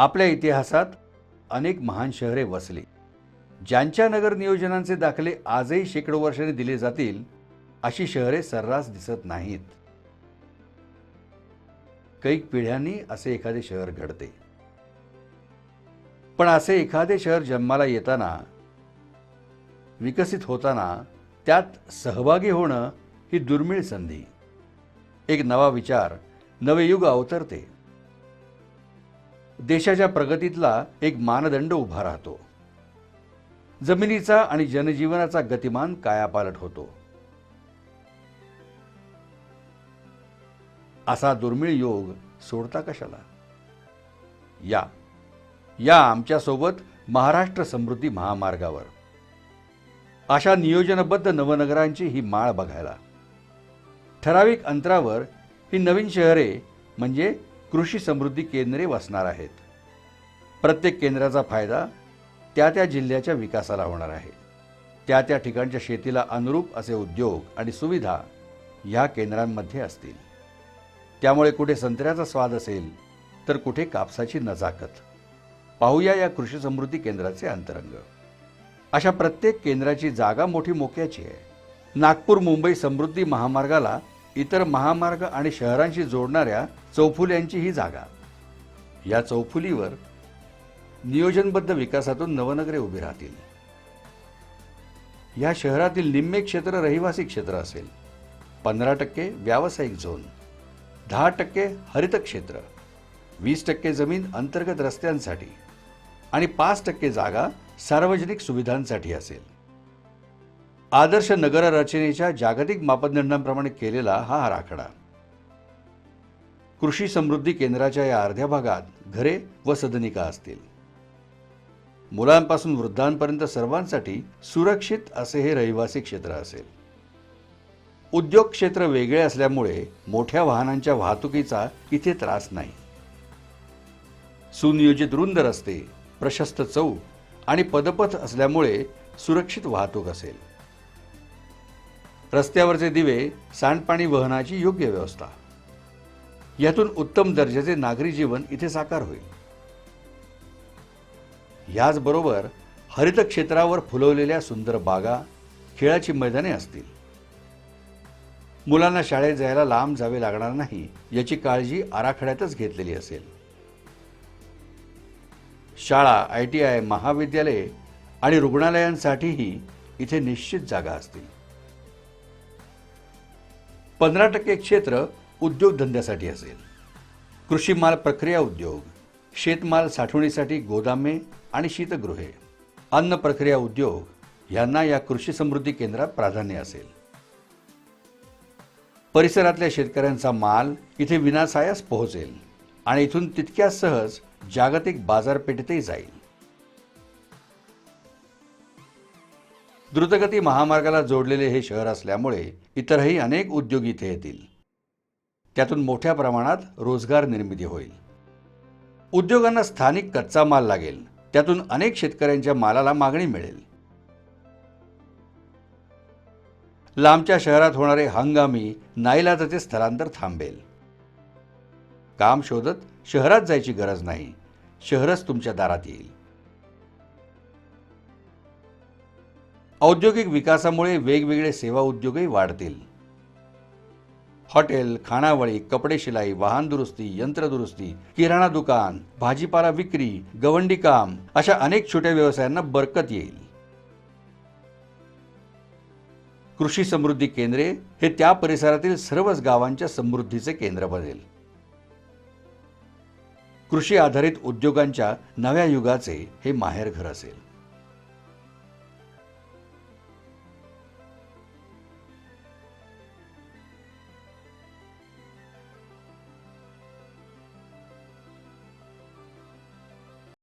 आपल्या इतिहासात अनेक महान शहरे वसली. ज्यांच्या नगर नियोजनांचे दाखले आजही शेकडो वर्षांनी दिले जातील अशी शहरे सर्रास दिसत नाहीत. कैक पिढ्यांनी असे एखादे शहर घडते. पण असे एखादे शहर जन्माला येताना विकसित होताना त्यात सहभागी होणं ही दुर्मिळ संधी. एक नवा विचार नवे युग अवतरते. देशाच्या प्रगतीतला एक मानदंड उभा राहतो. जमिनीचा आणि जनजीवनाचा गतिमान कायापालट होतो. असा दुर्मिळ योग सोडता कशाला? या. या आमच्यासोबत महाराष्ट्र समृद्धी महामार्गावर. अशा नियोजनबद्ध नवनगरांची ही माळ बघायला. ठराविक अंतरावर ही नवीन शहरे म्हणजे कृषी समृद्धी केंद्रे वसणार आहेत. प्रत्येक केंद्राचा फायदा त्या त्या जिल्ह्याच्या विकासाला होणार आहे. त्या त्या ठिकाणच्या शेतीला अनुरूप असे उद्योग आणि सुविधा ह्या केंद्रांमध्ये असतील. त्यामुळे कुठे संत्र्याचा स्वाद असेल तर कुठे कापसाची नजाकत. पाहूया या कृषी समृद्धी केंद्राचे अंतरंग. अशा प्रत्येक केंद्राची जागा मोठी मोक्याची आहे. नागपूर मुंबई समृद्धी महामार्गाला इतर महामार्ग आणि शहरांशी जोडणाऱ्या चौफुल्यांची ही जागा. या चौफुलीवर नियोजनबद्ध विकासातून नवनगरे उभी राहतील. या शहरातील निम्मे क्षेत्र रहिवासी क्षेत्र असेल. पंधरा टक्के व्यावसायिक झोन दहा टक्के हरित क्षेत्र वीस टक्के जमीन अंतर्गत रस्त्यांसाठी आणि पाच टक्के जागा सार्वजनिक सुविधांसाठी असेल. आदर्श नगर रचनेच्या जागतिक मापदंडांप्रमाणे केलेला हा आराखडा. कृषी समृद्धी केंद्राच्या या अर्ध्या भागात घरे व सदनिका असतील. मुलांपासून वृद्धांपर्यंत सर्वांसाठी सुरक्षित असे हे रहिवासी क्षेत्र असेल. उद्योग क्षेत्र वेगळे असल्यामुळे मोठ्या वाहनांच्या वाहतुकीचा इथे त्रास नाही. सुनियोजित रुंद रस्ते प्रशस्त चौक आणि पदपथ असल्यामुळे सुरक्षित वाहतूक असेल. रस्त्यावरचे दिवे सांडपाणी वहनाची योग्य व्यवस्था. यातून उत्तम दर्जाचे नागरी जीवन इथे साकार होईल. याचबरोबर हरित क्षेत्रावर फुलवलेल्या सुंदर बागा खेळाची मैदाने असतील. मुलांना शाळेत जायला लांब जावे लागणार नाही याची काळजी आराखड्यातच घेतलेली असेल. शाळा आय टी आय महाविद्यालये आणि रुग्णालयांसाठीही इथे निश्चित जागा असतील. पंधरा टक्के क्षेत्र उद्योगधंद्यासाठी असेल. कृषी माल प्रक्रिया उद्योग शेतमाल साठवणीसाठी गोदामे आणि शीतगृहे अन्न प्रक्रिया उद्योग यांना या कृषी समृद्धी केंद्रात प्राधान्य असेल. परिसरातल्या शेतकऱ्यांचा माल इथे विनासायास पोहोचेल आणि इथून तितक्याच सहज जागतिक बाजारपेठेतही जाईल. द्रुतगती महामार्गाला जोडलेले हे शहर असल्यामुळे इतरही अनेक उद्योग इथे येतील. त्यातून मोठ्या प्रमाणात रोजगार निर्मिती होईल. उद्योगांना स्थानिक कच्चा माल लागेल. त्यातून अनेक शेतकऱ्यांच्या मालाला मागणी मिळेल. लांबच्या शहरात होणारे हंगामी नाईलाजाचे स्थलांतर थांबेल. काम शोधत शहरात जायची गरज नाही. शहरच तुमच्या दारात येईल. औद्योगिक विकासामुळे वेगवेगळे सेवा उद्योगही वाढतील. हॉटेल खाणावळी कपडे शिलाई वाहन दुरुस्ती यंत्रदुरुस्ती किराणा दुकान भाजीपाला विक्री गवंडी काम अशा अनेक छोट्या व्यवसायांना बरकत येईल. कृषी समृद्धी केंद्रे हे त्या परिसरातील सर्वच गावांच्या समृद्धीचे केंद्र बनेल. कृषी आधारित उद्योगांच्या नव्या युगाचे हे माहेरघर असेल.